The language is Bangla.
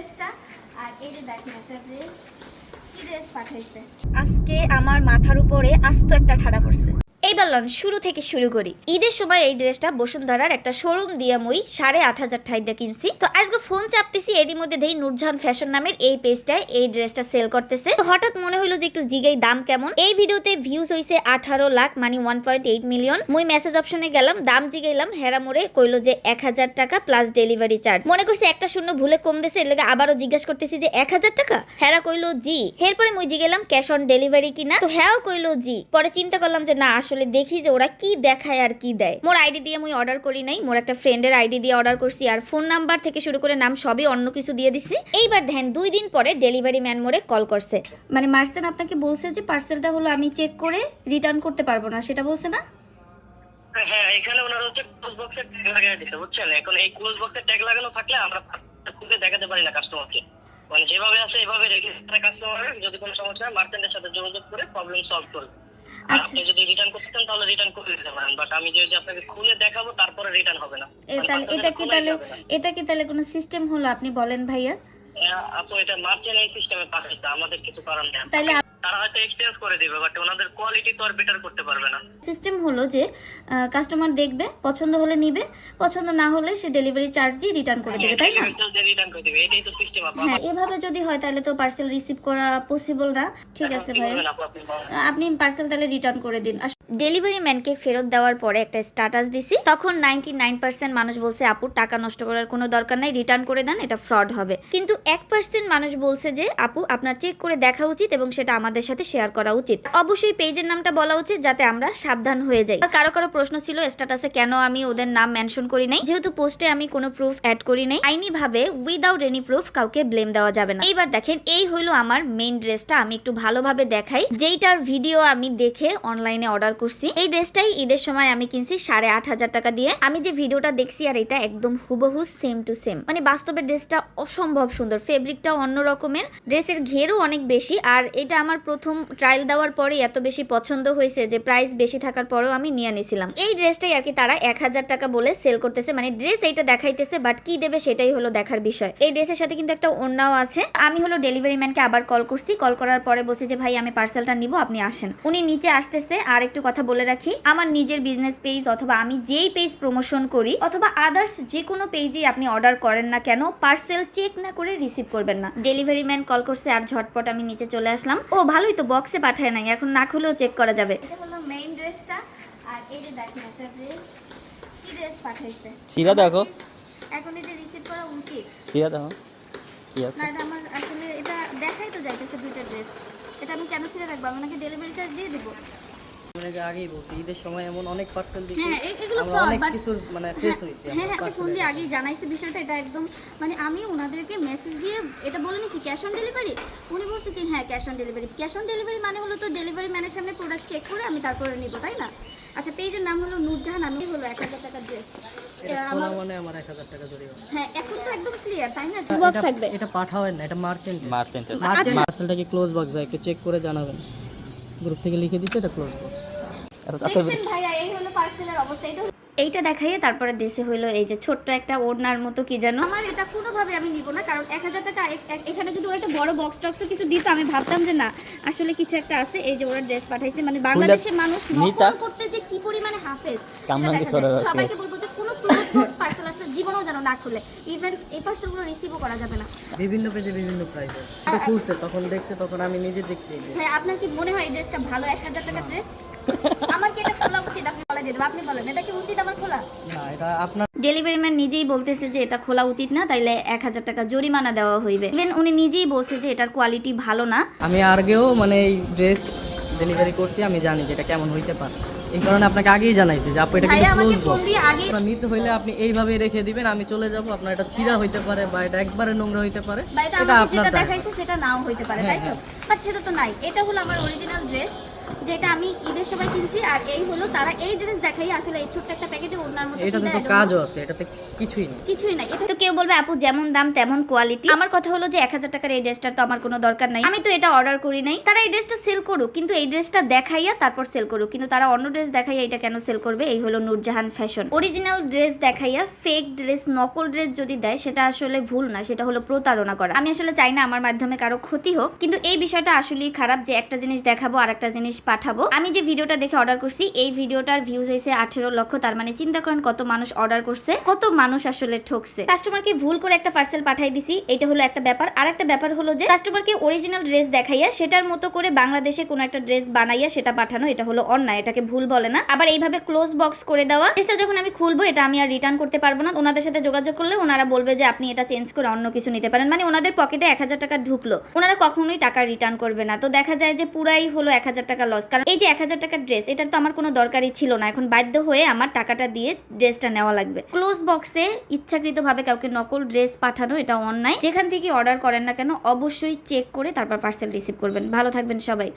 ড্রেসটা। আর এই যে দেখেন একটা ড্রেস। কি ড্রেস পাঠাইছে? আজকে আমার মাথার উপরে আস্ত একটা ঠাডা পড়ছে। এইবার লন, শুরু থেকে শুরু করি। ঈদের সময় এই ড্রেসটা বসুন্ধরার একটা শোরুম দিয়ে মুই সাড়ে আট হাজার ঠাই দিয়ে কিনছি। তো আজকে ফোন চাপতেছি, এরই মধ্যে দেই নূরজাহান ফ্যাশন নামের এই পেজটায় এই ড্রেসটা সেল করতেছে। তো হঠাৎ মনে হলো যে একটু জিগাই দাম কেমন। এই ভিডিওতে ভিউজ হইছে আঠারো লাখ মানে ওয়ান পয়েন্ট এইট মিলিয়ন মুই মেসেজ অপশনে গেলাম, দাম জিগাইলাম, হেরা মোড়ে কইলো যে এক হাজার টাকা প্লাস ডেলিভারি চার্জ মনে করছি একটা শূন্য ভুলে কম দিছে এর লেগে আবারও জিজ্ঞাসা করতেছি যে এক হাজার টাকা? হেরা কইলো জি। এরপরে মুই জিগেলাম ক্যাশ অন ডেলিভারি কিনা। তো হ্যাঁ কইলো জি। পরে চিন্তা করলাম যে না আসলে দেখি যে ওরা কি দেখায় আর কি দেয়। মোর আইডি দিয়ে মুই অর্ডার করি নাই, মোর একটা ফ্রেন্ডের আইডি দিয়ে অর্ডার করছি আর ফোন নাম্বার থেকে শুরু করে নাম সবই অন্য কিছু দিয়ে দিছি। এইবার ধ্যান দুই দিন পরে ডেলিভারি ম্যান মোরে কল করছে। মানে মার্সেন আপনাকে বলছে যে পার্সেলটা হলো আমি চেক করে রিটার্ন করতে পারব না, সেটা বলছে না? হ্যাঁ এখানে ওনারা হচ্ছে ক্লোজ বক্সের ট্যাগ লাগিয়ে দিচ্ছে বুঝছেন? এখন এই ক্লোজ বক্সের ট্যাগ লাগানো থাকলে আমরা খুলে দেখাতে পারি না কাস্টমারকে মানে যেভাবে আছে এভাবে রেখে কাস্টমার যদি কোনো সমস্যা হয় মার্চেন্টের সাথে যোগাযোগ করে প্রবলেম সলভ করবে। আর আচ্ছা। আপনি যদি রিটার্ন করতে চান তাহলে রিটার্ন করে দিতে পারেন। বাট আমি যে আপনাকে খুলে দেখাবো তারপরে রিটার্ন হবে না। মানে তাহলে এটা কি তাহলে এটা কি তাহলে কোনো সিস্টেম হলো আপনি বলেন ভাইয়া? আপু এটা মার্চেন্ট এই সিস্টেমে পাঠাইতে। আমাদের কিছু করার নেই। তাইলে তারা হয়তো এক্সচেঞ্জ করে দিবে বাট ওনাদের কোয়ালিটি তো আর বেটার করতে পারবে না। সিস্টেম হলো যে কাস্টমার দেখবে পছন্দ হলে নিবে পছন্দ না হলে সে ডেলিভারি চার্জ দিয়ে রিটার্ন করে দেবে তাই না? রিটার্ন করে দিবে এটাই তো সিস্টেম আপু। হ্যাঁ এভাবে যদি হয় তাহলে তো পার্সেল রিসিভ করা পসিবল না। ঠিক আছে ভাই। আপনি? আপনি পার্সেল তাহলে রিটার্ন করে দিন। ডেলিভারি ম্যানকে ফেরত দেওয়ার পরে একটা স্ট্যাটাস দিছি। তখন নাইনটি নাইন পার্সেন্ট মানুষ বলছে, আপু, টাকা নষ্ট করার কোনো দরকার নাই, রিটার্ন করে দেন, এটা ফ্রড হবে। কিন্তু এক পার্সেন্ট মানুষ বলছে যে, আপু, আপনার চেক করে দেখা উচিত এবং সেটা আমাদের সাথে শেয়ার করা উচিত। অবশ্যই পেজের নামটা বলা উচিত যাতে আমরা সাবধান হয়ে যাই। আর কারও কারও প্রশ্ন ছিল, স্ট্যাটাসে কেন আমি ওদের নাম মেনশন করি নাই? যেহেতু পোস্টে আমি কোনো প্রুফ অ্যাড করি নাই আইনি ভাবে উইদাউট এনি প্রুফ কাউকে ব্লেম দেওয়া যাবে না। এইবার দেখেন, এই হলো আমার মেইন ড্রেসটা, আমি একটু ভালোভাবে দেখাই। যেইটার ভিডিও আমি দেখে অনলাইনে অর্ডার করছি। এই ড্রেসটাই ঈদের সময় আমি কিনছি সাড়ে আট হাজার টাকা দিয়ে। আমি যে ভিডিওটা দেখছি আর এটা একদম হুবহু সেম টু সেম মানে বাস্তবে ড্রেসটা অসম্ভব সুন্দর ফেব্রিকটা অন্য রকমের। ড্রেসের ঘেরও অনেক বেশি আর এটা আমার প্রথম ট্রায়াল দেওয়ার পরে এত বেশি পছন্দ হয়েছে যে প্রাইস বেশি থাকার পরেও আমি নিয়ে নিয়েছিলাম এই ড্রেসটাই আর কি তারা এক হাজার টাকা বলে সেল করতেছে। মানে ড্রেস এইটা দেখাইতেছে বাট কি দেবে সেটাই হলো দেখার বিষয়। এই ড্রেসের সাথে কিন্তু একটা ওড়নাও আছে। আমি হলো ডেলিভারি ম্যানকে আবার কল করছি। কল করার পরে বলছি যে, ভাই, আমি পার্সেলটা নিব, আপনি আসেন। উনি নিচে আসতেছে আর একটু কথা বলে রাখি। আমার নিজের বিজনেস পেজ অথবা আমি যেই পেজ প্রমোশন করি অথবা আদার্স যে কোনো পেজে আপনি অর্ডার করেন না কেন পার্সেল চেক না করে রিসিভ করবেন না। ডেলিভারি ম্যান কল করছে আর ঝটপট আমি নিচে চলে আসলাম। ও ভালোই তো বক্সে পাঠায় নাই এখন না খুলেও চেক করা যাবে। এটা মেইন ড্রেসটা আর এই যে দেখেন একটা ড্রেস কি ড্রেস পাঠাইছে? সিরা দেখো। এখন এটা রিসিভ করা উচিত। দেখো কি আছে? না এটা আমার আসলে এটা দেখাই তো যাইতেছে দুইটা ড্রেস এটা আমি কেন ছেড়ে রাখব? আমি ডেলিভারি চার্জ দিয়ে দেবো। অনেক আগেই বলছি ঈদের সময় এমন অনেক পার্সেল দিচ্ছি হ্যাঁ এ- এগুলো আমরা অনেক কিছু মানে ফেস হয়েছি হ্যাঁ হ্যাঁ আপনি ফোন দিয়ে আগেই জানাইছে বিষয়টা এটা একদম মানে আমি ওনাদেরকে মেসেজ দিয়ে এটা বলে নিছি ক্যাশ অন ডেলিভারি উনি বলছে কি হ্যাঁ cash on delivery cash on delivery মানে হলো তো ডেলিভারি ম্যানের সামনে প্রোডাক্ট চেক করে আমি তারপরে নিব তাই না? আচ্ছা পেজের নাম হলো নূরজাহান আমি হলো এক হাজার টাকার ড্রেস মানে আমার এক হাজার টাকা জরিমানা হ্যাঁ এখন তো একদম ক্লিয়ার তাই না? বক্স এটা- পাঠাবেন না এটা মার্চেন্ট মার্চেন্ট ক্লোজ বক্স একটু চেক করে জানাবেন। গ্রুপ থেকে লিখে দিচ্ছে এটা ক্লোজ বক্স ভাইয়া এই হলো পার্সেলের অবস্থা এটা এইটা দেখাইয়ে তারপরে দেশে হইল এই যে ছোট্ট একটা ওড়নার মতো কি জানো আমার এটা কোনোভাবে আমি নিব না কারণ এক হাজার টাকা এখানে যদি একটা বড় বক্স টক্সও কিছু দিত আমি ভাবতাম যে না আসলে কিছু একটা আছে এই যে ওরা ড্রেস পাঠাইছে মানে বাংলাদেশের মানুষ নকল করতে যে কি পরিমাণে হাফেজ। সবাইকে বলব যে কোনো ক্লোজ বক্স পার্সেল আসলে জীবনেও যেন না খুলে। ইভেন এই পার্সেলগুলো রিসিভও করা যাবে না। বিভিন্ন পেজে বিভিন্ন প্রাইস খুলছে তখন দেখছে তখন আমি নিজে দেখছি। হ্যাঁ আপনার কি মনে হয় এই ড্রেসটা ভালো এক হাজার টাকার ড্রেস আমার কি এটা খোলা উচিত? আপনি বলে দিয়ে দেবো আপনি বলেন এটা কি উচিত আমার খোলা? না এটা আপনার ডেলিভারি ম্যান নিজেই বলতেছে যে এটা খোলা উচিত না তাইলে এক হাজার টাকা জরিমানা দেওয়া হইবে। ইভেন উনি নিজেই বলছে যে এটার কোয়ালিটি ভালো না। আমি আগেও মানে এই ড্রেস ডেলিভারি করছি আমি জানি যে এটা কেমন হইতে পারে। এই কারণে আপনাকে আগেই জানাইছি যে আপু এটা কিন্তু ক্লোজ নিতে হইলে আপনি এইভাবে রেখে দিবেন আমি চলে যাব আপনার এটা ছিঁড়া হইতে পারে বা এটা একবারে নোংরা হইতে পারে এটা আপনার দেখাইছে সেটা নাও হইতে পারে হ্যাঁ, তাই তো? বাট সেটা তো নাই এটা হলো আমার অরিজিনাল ড্রেস যেটা আমি ঈদের সময় কিনছি আর এই হলো তারা এই ড্রেস দেখাই আসলে এই ছোট্ট একটা প্যাকেটে ওনার মতো এটাতে কি তো কাজও আছে এটাতে কিছুই নেই। কিছুই নাই। এটা তো কেউ বলবে আপু যেমন দাম তেমন কোয়ালিটি আমার কথা হলো যে এক হাজার টাকার এই ড্রেসটার তো আমার কোনো দরকার নাই। আমি তো এটা অর্ডার করি নাই। তারা এই ড্রেসটা সেল করুক কিন্তু এই ড্রেসটা দেখাইয়া তারপর সেল করুক। কিন্তু তারা অন্য ড্রেস দেখাইয়া এটা কেন সেল করবে? এই হলো নূরজাহান ফ্যাশন অরিজিনাল ড্রেস দেখাইয়া ফেক ড্রেস নকল ড্রেস যদি দেয় সেটা আসলে ভুল না সেটা হলো প্রতারণা করা। আমি আসলে চাই না আমার মাধ্যমে কারও ক্ষতি হোক কিন্তু এই বিষয়টা আসলেই খারাপ যে একটা জিনিস দেখাবো আর একটা জিনিস পাঠাবো। আমি যে ভিডিওটা দেখে অর্ডার করছি, এই ভিডিওটার ভিউজ হয়েছে আঠেরো লক্ষ, তার মানে চিন্তা করেন কত মানুষ অর্ডার করছে, কত মানুষ আসলে ঠকছে। কাস্টমারকে ভুল করে একটা পার্সেল পাঠাই দিছি, এটা হলো একটা ব্যাপার। আর একটা ব্যাপার হলো যে কাস্টমারকে অরিজিনাল ড্রেস দেখাইয়া, সেটার মতো করে বাংলাদেশে কোনো একটা ড্রেস বানাইয়া সেটা পাঠানো, এটা হলো অন্যায়, এটাকে ভুল বলে না। আবার এইভাবে ক্লোজ বক্স করে দেওয়া ড্রেসটা যখন আমি খুলবো, এটা আমি আর রিটার্ন করতে পারব না। ওনাদের সাথে যোগাযোগ করলে ওনারা বলবে যে, আপনি এটা চেঞ্জ করে অন্য কিছু নিতে পারেন। মানে ওনাদের পকেটে এক হাজার টাকা ঢুকলো। ওনারা কখনোই টাকা রিটার্ন করবে না। তো দেখা যায় যে, পুরাই হলো এক হাজার টাকা লস কারণ এই যে এক হাজার টাকার ড্রেস এটার তো আমার কোনো দরকারই ছিল না। এখন বাধ্য হয়ে আমার টাকাটা দিয়ে ড্রেসটা নেওয়া লাগবে। ক্লোজ বক্সে ইচ্ছাকৃতভাবে কাউকে নকল ড্রেস পাঠানো, এটা অন্যায় যেখান থেকে অর্ডার করেন না কেন, অবশ্যই চেক করে তারপর পার্সেল রিসিভ করবেন। ভালো থাকবেন সবাই।